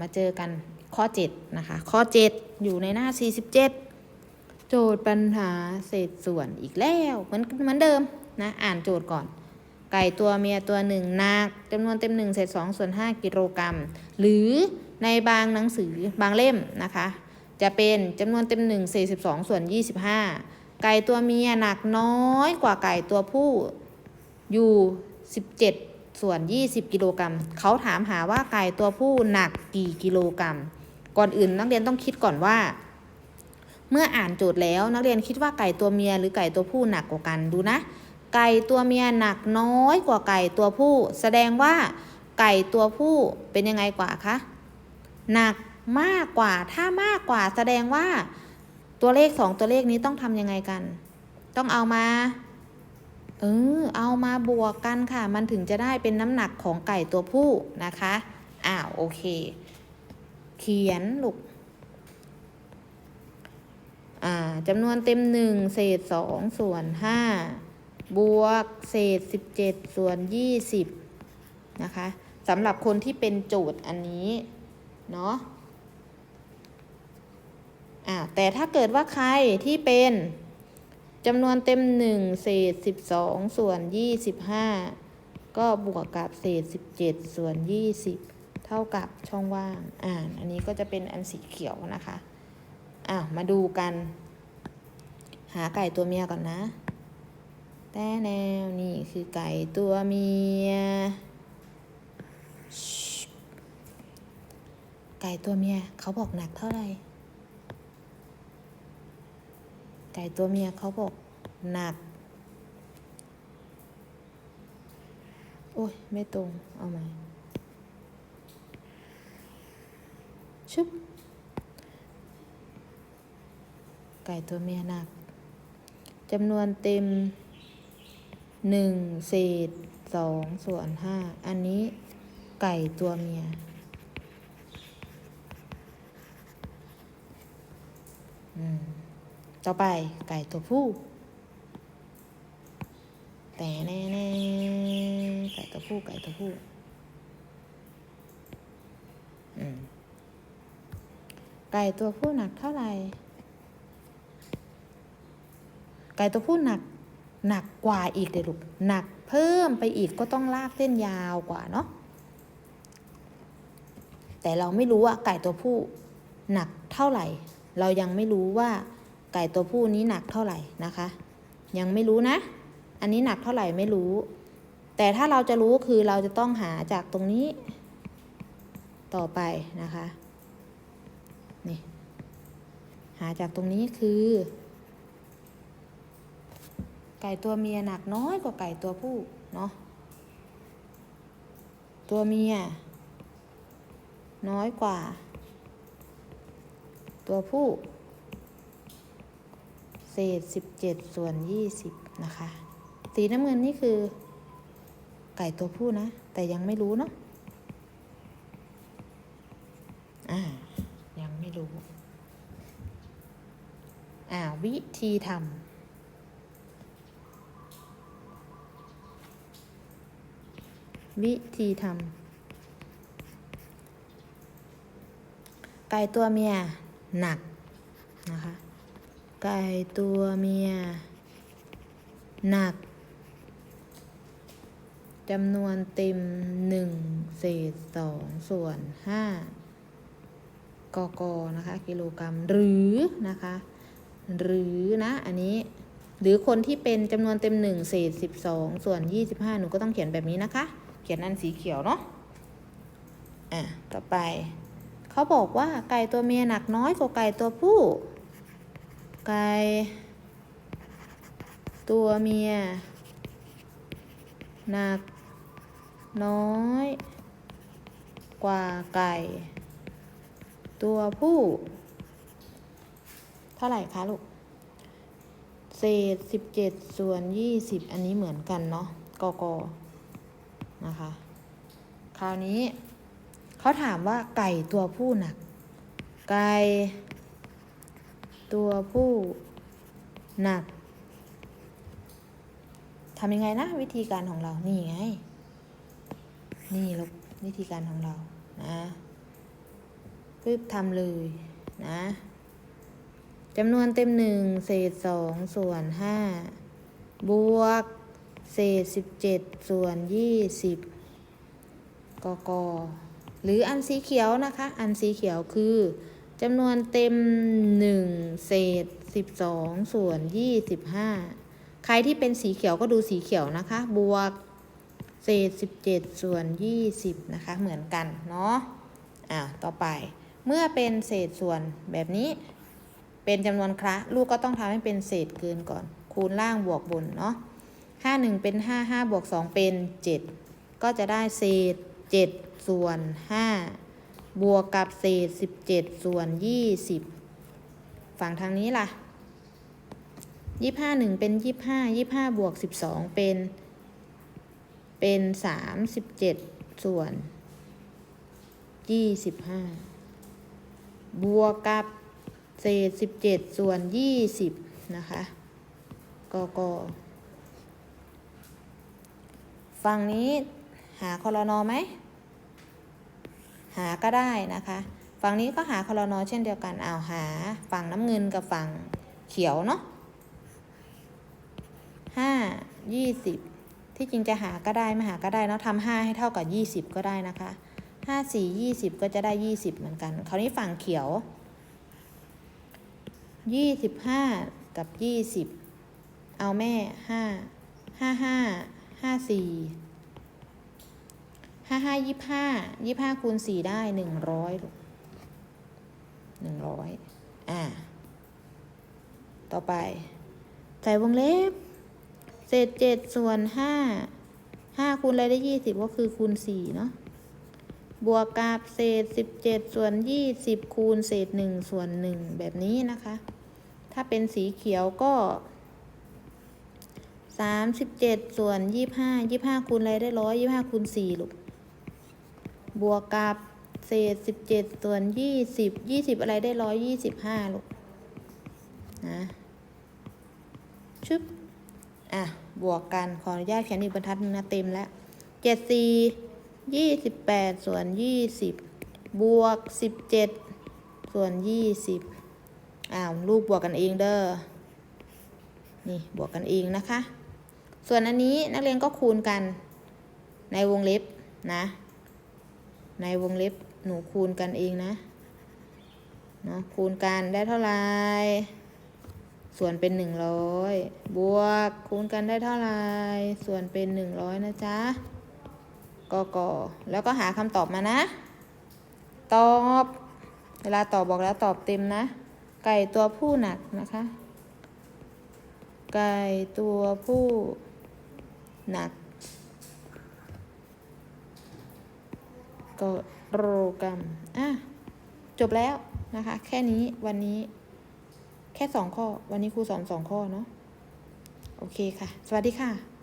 มาเจอกันข้อ 7 นะคะ ข้อ 7 อยู่ในหน้า 47 โจทย์ปัญหาเศษส่วนอีกแล้วเหมือนเหมือนเดิมนะ อ่านโจทย์ก่อน ไก่ตัวเมียตัวหนึ่งหนักจำนวนเต็มหนึ่งเศษสองส่วนห้ากิโลกรัม หรือในบางหนังสือบางเล่มนะคะ จะเป็นจำนวนเต็มหนึ่งเศษสิบสองส่วนยี่สิบห้าไก่ตัวเมียหนักน้อยกว่าไก่ตัวผู้อยู่สิบเจ็ด ส่วนยี่สิบกิโลกรัมเขาถามหาว่าไก่ตัวผู้หนักกี่กิโลกรัม ก่อนอื่นนักเรียนต้องคิดก่อนว่า เมื่ออ่านโจทย์แล้วนักเรียนคิดว่าไก่ตัวเมียหรือไก่ตัวผู้หนักกว่ากันดูนะ ไก่ตัวเมียหนักน้อยกว่าไก่ตัวผู้ แสดงว่าไก่ตัวผู้เป็นยังไงกว่าคะหนักมากกว่าถ้ามากกว่าแสดงว่าตัวเลขสองตัวเลขนี้ต้องทำยังไงกัน ต้องเอามา เออเอามาบวกกันค่ะ มันถึงจะได้เป็นน้ำหนักของไก่ตัวผู้นะคะอ้าวโอเค เขียนลูกอ่าจำนวนเต็มหนึ่งเศษสองส่วนห้าบวกเศษสิบเจ็ดส่วนยี่สิบนะคะสำหรับคนที่เป็นโจทย์อันนี้ เนาะอ่าแต่ถ้าเกิดว่าใครที่เป็น จำนวนเต็มหนึ่งเศษสิบสองส่วนยี่สิบห้าก็บวกกับเศษสิบเจ็ดส่วนยี่สิบเท่ากับช่องว่าง อ่า อันนี้ก็จะเป็นอันสีเขียวนะคะอะมาดูกัน หาไก่ตัวเมียก่อนนะ แต่แนวนี่คือไก่ตัวเมีย ไก่ตัวเมียเขาบอกหนักเท่าไหร่ ไก่ตัวเมียเขาบอกหนัก โอ้ย ไม่ตรง เอาใหม่ชุบ ไก่ตัวเมียหนักจำนวนเต็มหนึ่งเศษสองส่วนห้าอันนี้ไก่ตัวเมีย อืม ต่อไปไก่ตัวผู้ แต่แน่แน่ไก่ตัวผู้ไก่ตัวผู้ไก่ตัวผู้หนักเท่าไหร่ ไก่ตัวผู้หนักหนักกว่าอีกเดี๋ยวลูก หนักเพิ่มไปอีกก็ต้องลากเส้นยาวกว่าเนาะ แต่เราไม่รู้ว่าไก่ตัวผู้หนักเท่าไหร่ เรายังไม่รู้ว่า ไก่ตัวผู้นี้หนักเท่าไหร่นะคะ ยังไม่รู้นะ อันนี้หนักเท่าไหร่ไม่รู้ แต่ถ้าเราจะรู้คือเราจะต้องหาจากตรงนี้ ต่อไปนะคะนี่หาจากตรงนี้คือ ไก่ตัวเมียหนักน้อยกว่าไก่ตัวผู้เนาะตัวเมีย น้อยกว่า ตัวผู้ เศษสิบเจ็ดส่วนยี่สิบนะคะ สีน้ำเงินนี่คือ ไก่ตัวผู้นะ แต่ยังไม่รู้เนาะอ่ายังไม่รู้ อ่า วิธีทำวิธีทำไก่ตัวเมียหนักนะคะ ไก่ตัวเมีย หนักจำนวนเต็มหนึ่งเศษสองส่วนห้ากกนะคะ กิโลกรัมหรือนะคะ หรือนะ อันนี้หรือคนที่เป็นจำนวนเต็มหนึ่งเศษสิบสองส่วนยี่สิบห้าหนูก็ต้องเขียนแบบนี้นะคะ เขียนอันสีเขียวเนาะอะต่อไป เขาบอกว่าไก่ตัวเมียหนักน้อยกว่าไก่ตัวผู้ ไก่ตัวเมีย หนัก น้อย กว่าไก่ ตัวผู้ เท่าไหร่คะลูก เศษสิบเจ็ดส่วนยี่สิบอันนี้เหมือนกันเนาะกกนะคะ คราวนี้ เขาถามว่าไก่ตัวผู้หนัก ไก่ ตัวผู้หนักทำยังไงนะวิธีการของเรา นี่ไง นี่ลูกวิธีการของเรานะปึ๊บทำเลยนะจำนวนเต็มหนึ่งเศษสองส่วนห้าบวก เศษสิบเจ็ดส่วนยี่สิบกก หรืออันสีเขียวนะคะ อันสีเขียวคือ จำนวนเต็มหนึ่งเศษสิบสองส่วนยี่สิบห้าใครที่เป็นสีเขียวก็ดูสีเขียวนะคะ บวกเศษสิบเจ็ดส่วนยี่สิบนะคะ เหมือนกันเนาะอ่าต่อไปเมื่อเป็นเศษส่วนแบบนี้ เป็นจำนวนคระลูกก็ต้องทำให้เป็นเศษเกินก่อน คูณล่างบวกบนเนาะห้าหนึ่งเป็นห้าห้าบวกสองเป็นเจ็ดก็จะได้เศษเจ็ดส่วนห้า บวกกับเศษสิบเจ็ดส่วนยี่สิบฝั่งทางนี้ล่ะยี่ห้าหนึ่งเป็นยี่ห้ายี่ห้าบวกสิบสองเป็น เป็นสามสิบเจ็ดส่วนยี่สิบห้าบวกกับเศษสิบเจ็ดส่วนยี่สิบนะคะก็ก็ฝั่งนี้หาคอรนอไหม หาก็ได้นะคะ ฝั่งนี้ก็หาคอรนอเช่นเดียวกันเอาหา ฝั่งน้ำเงินกับฝั่งเขียวเนาะห้ายี่สิบที่จริงจะหาก็ได้ไม่หาก็ได้เนาะทำห้าให้เท่ากับยี่สิบก็ได้นะคะห้าสี่ยี่สิบก็จะได้ยี่สิบเหมือนกัน คราวนี้ฝั่งเขียวยี่สิบห้ากับยี่สิบเอาแม่ห้าห้าห้าห้าสี่ ห้าห้ายี่ห้ายี่ห้าคูณสี่ได้หนึ่งร้อยลูกหนึ่งร้อยอ่า ต่อไป ใส่วงเล็บ เศษเจ็ดส่วนห้าห้าคูณอะไรได้ยี่สิบก็คือคูณสี่เนาะ บวกกับเศษสิบเจ็ดส่วนยี่สิบคูณเศษหนึ่งส่วนหนึ่งแบบนี้นะคะ ถ้าเป็นสีเขียวก็สามสิบเจ็ดส่วนยี่ห้ายี่ห้าคูณอะไรได้ร้อยยี่ห้าคูณสี่ลูก บวกกับเศษสิบเจ็ดส่วนยี่สิบยี่สิบอะไรได้ร้อยยี่สิบห้าลูกนะชึบอะ บวกกัน ขออนุญาตเขียนอีกบรรทัดนึงนะเต็มแล้วเจ็ดสี่ยี่สิบแปดส่วนยี่สิบบวกสิบเจ็ดส่วนยี่สิบอ้าวลูกบวกกันเองเด้อ นี่บวกกันเองนะคะ ส่วนอันนี้นักเรียนก็คูณกันในวงเล็บนะ ในวงเล็บหนูคูณกันเองนะเนาะคูณกันได้เท่าไหร่ส่วนเป็นหนึ่งร้อยบวกคูณกันได้เท่าไหร่ส่วนเป็นหนึ่งร้อยนะจ๊ะก็ก็แล้วก็หาคำตอบมานะ ตอบ เวลาตอบบอกแล้วตอบเต็มนะ ไก่ตัวผู้หนักนะคะ ไก่ตัวผู้หนัก กโรกรรมอะจบแล้วนะคะ แค่นี้วันนี้ แค่สองข้อ วันนี้ครูสอนสองข้อเนาะโอเคค่ะ สวัสดีค่ะ